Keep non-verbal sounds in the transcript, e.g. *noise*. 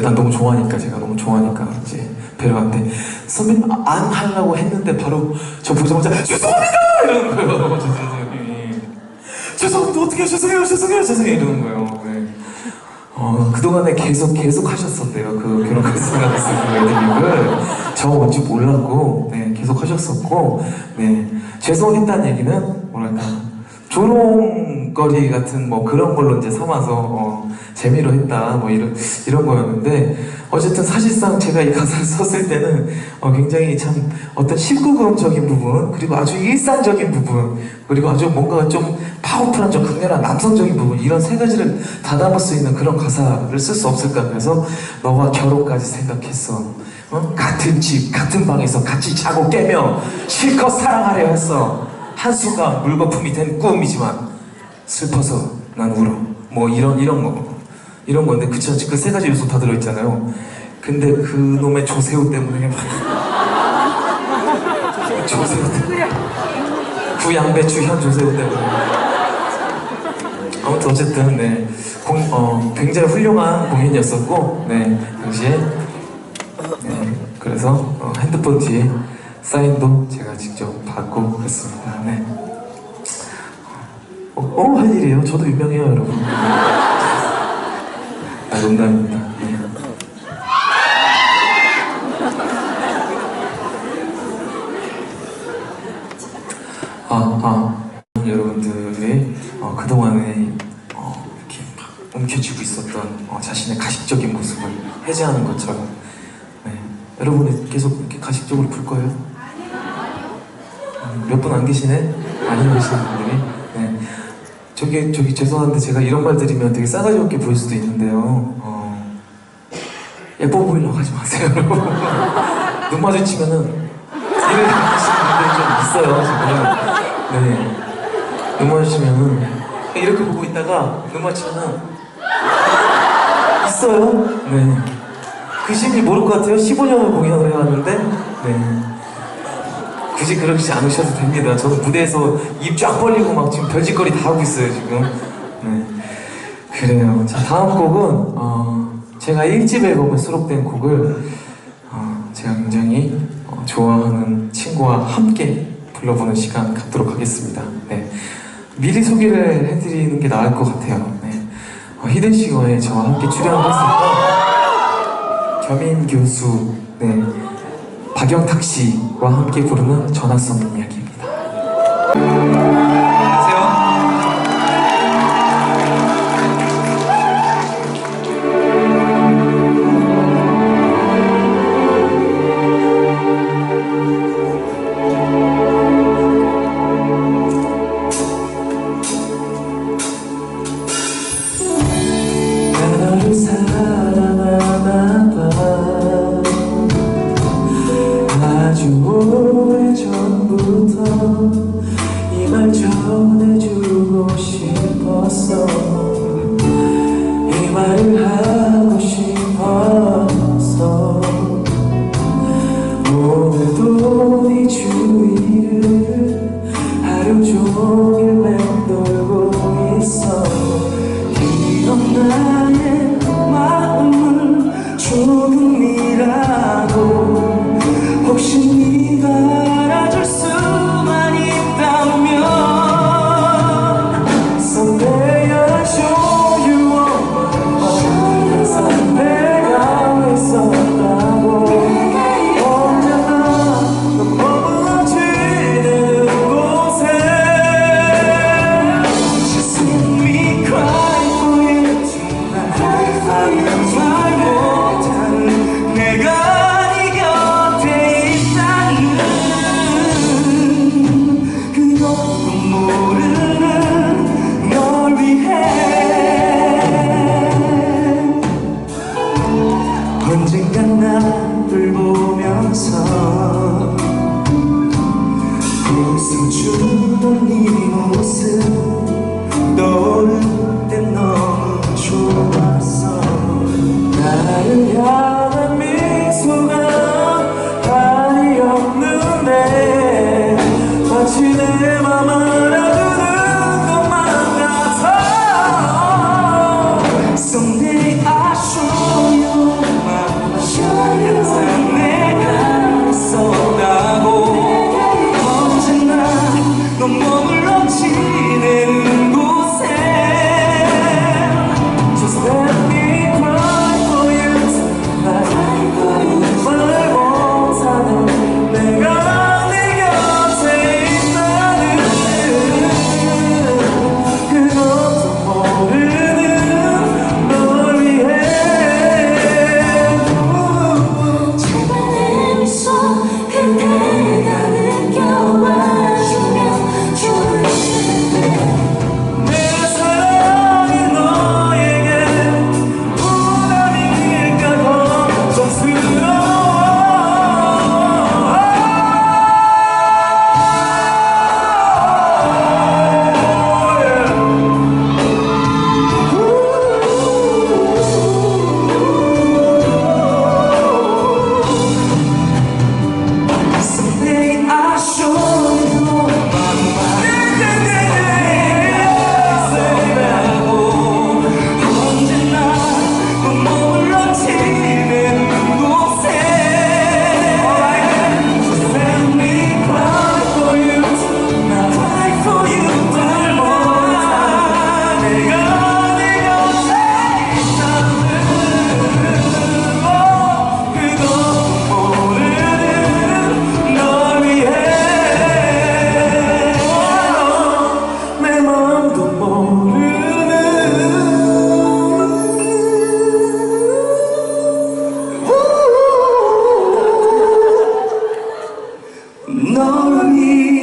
난 너무 좋아하니까 제가 너무 좋아하니까 이제 갔는데 선배님 아, 안 하려고 했는데 바로 저 보자마자 죄송합니다! 이러는 거예요. *laughs* 저 선생님이 죄송합니다. 어떻게 죄송해요. 죄송해요. 죄송해요. 이러는 거예요. 네. 어, 그동안에 계속 계속 하셨었대요. 그 결혼 쓰는 애드립을 저 뭔지 몰랐고 네, 계속 하셨었고 네, 죄송했다는 얘기는 뭐랄까 조롱 거리 같은 뭐 그런 걸로 이제 삼아서 어, 재미로 했다 뭐 이런 이런 거였는데 어쨌든 사실상 제가 이 가사를 *laughs* 썼을 때는 어, 굉장히 참 어떤 19금적인 부분 그리고 아주 일상적인 부분 그리고 아주 뭔가 좀 파워풀한 좀 강렬한 남성적인 부분 이런 세 가지를 다 담을 수 있는 그런 가사를 쓸 수 없을까 그래서 너와 결혼까지 생각했어. 어? 같은 집 같은 방에서 같이 자고 깨며 실컷 사랑하려 했어. 한순간 물거품이 된 꿈이지만 슬퍼서 난 울어. 뭐 이런 이런 거. 이런 건데 그쵸 그세 가지 요소 다 들어있잖아요. 근데 그 놈의 조세호 때문에 막 *laughs* 조세호 때문에. 구양배추 현 조세호 때문에. 아무튼 어쨌든 네. 공, 어, 굉장히 훌륭한 공연이었었고 네. 당시에 네. 그래서 어, 핸드폰 뒤에 사인도 제가 직접 받고 그랬습니다. 네 어, 어, 할 일이에요 저도 유명해요 여러분 아 농담입니다 네. 아, 아, 여러분들이 어, 그동안에 어, 이렇게 막 움켜쥐고 있었던 어, 자신의 가식적인 모습을 해제하는 것처럼 네. 여러분이 계속 이렇게 가식적으로 굴 거예요? 음, 몇분 안 계시네? 안 계시는 분들이 네. 저기, 저기 죄송한데 제가 이런 말 드리면 되게 싸가지 없게 보일 수도 있는데요 어, 예뻐 보이려고 하지 마세요 여러분 *laughs* 눈 마주치면은 이를 하시는 분들이 좀 있어요 지금 네. 눈 마주치면은 이렇게 보고 있다가 눈 마주치면은 있어요. 네. 그 심리 모를 것 같아요. 15년을 공연을 해왔는데 네. 굳이 그러지 않으셔도 됩니다. 저는 무대에서 입 쫙 벌리고 막 지금 별짓거리 다 하고 있어요 지금. 네. 그래요. 자 다음 곡은 어, 제가 1집 앨범에 수록된 곡을 어, 제가 굉장히 어, 좋아하는 친구와 함께 불러보는 시간 갖도록 하겠습니다. 네. 미리 소개를 해드리는 게 나을 것 같아요. 네. 어, 히든 싱어에 저와 함께 출연을 했었던 겸임 교수, 네. 박영탁 씨와 함께 부르는 전화 쏘는 이야기 오 네 모습. 떠오를 때 너무 좋았어. 나를 향해 No need.